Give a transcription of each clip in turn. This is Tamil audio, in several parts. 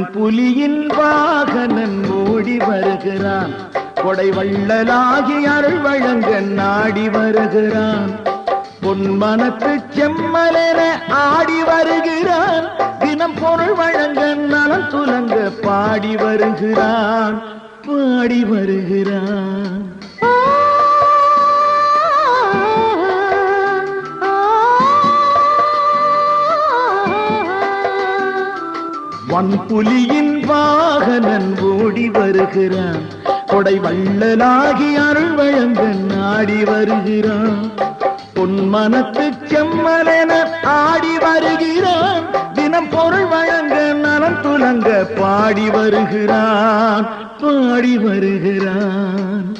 வன்புலியின் வாகனன் ஓடி வருகிறான். கொடை வள்ளலாகி அருள் வழங்க நாடி வருகிறான். பொன்மனத்து செம்மலென ஆடி வருகிறான். தினம் பொருள் வழங்க நலம் துலங்க பாடி வருகிறான். பாடி வருகிறான். வன்புலியின் வாகனன் ஓடி வருகிறான். கொடை வள்ளலாகி அருள் வழங்கன் ஆடி வருகிறான். பொன்மனத்து செம்மலென ஆடி வருகிறான். தினம் பொருள் வழங்க நலம் துலங்க பாடி வருகிறான். பாடி வருகிறான்.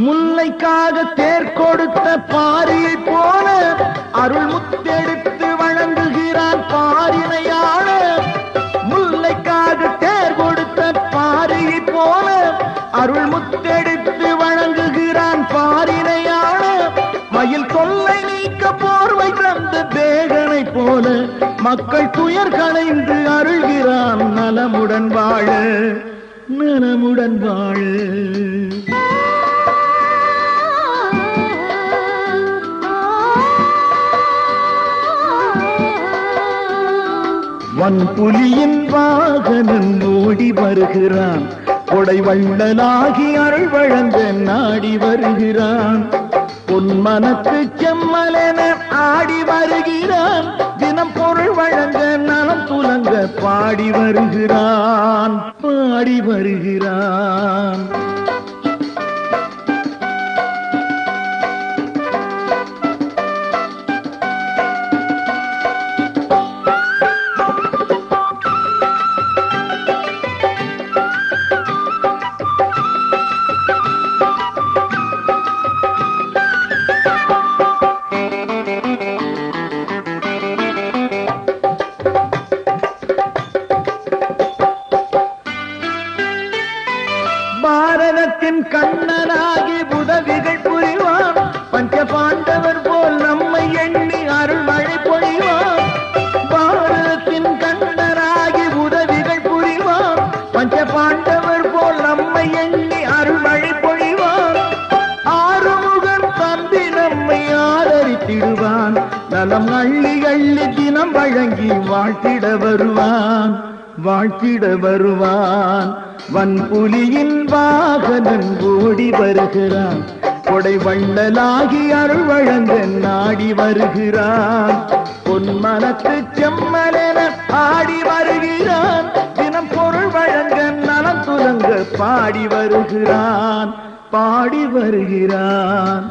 முல்லைக்காக தேர் கொடுத்த பாரியை போல அருள் முத்தெடுத்து வழங்குகிறான் பாரினையான முல்லைக்காக தேர் கொடுத்த பாரியை போல அருள் முத்தெடுத்து வழங்குகிறான் பாரினையான மயில் தொல்லை நீக்க போர்வை தந்த தேகனை போல மக்கள் துயர் களைந்து அருள்கிறான் நலமுடன் வாழ நலமுடன் வாழ. வன்புலியின் வாகனன் ஓடி வருகிறான். கொடை வள்ளலாகி அருள் வழங்க நாடி வருகிறான். பொன்மனத்து செம்மலென ஆடி வருகிறான். தினம் பொருள் வழங்க நலம் துலங்க பாடி வருகிறான். பாடி வருகிறான். கண்ணனாகி உதவிகள் புரிவான் பஞ்ச பாண்டவர் போல் நம்மை எண்ணி அருள் மழை பொழிவான் பாரதத்தின் கண்ணனாகி உதவிகள் புரிவான் பஞ்ச பாண்டவர் போல் நம்மை எண்ணி அருள் மழை பொழிவான் ஆறுமுகன் தம்பி நம்மை ஆதரித்திடுவான். நலம் அள்ளி அள்ளி தினம் வழங்கி வாழ்த்திட வருவான். வாழ்த்திட வருவான். வன்புலியின் வாகனன் ஓடி வருகிறான். கொடை வள்ளலாகி அருள் வழங்க நாடி வருகிறான். பொன்மனத்து செம்மலென ஆடி வருகிறான். தினம் பொருள் வழங்க நலம் துலங்க பாடி வருகிறான். பாடி வருகிறான்.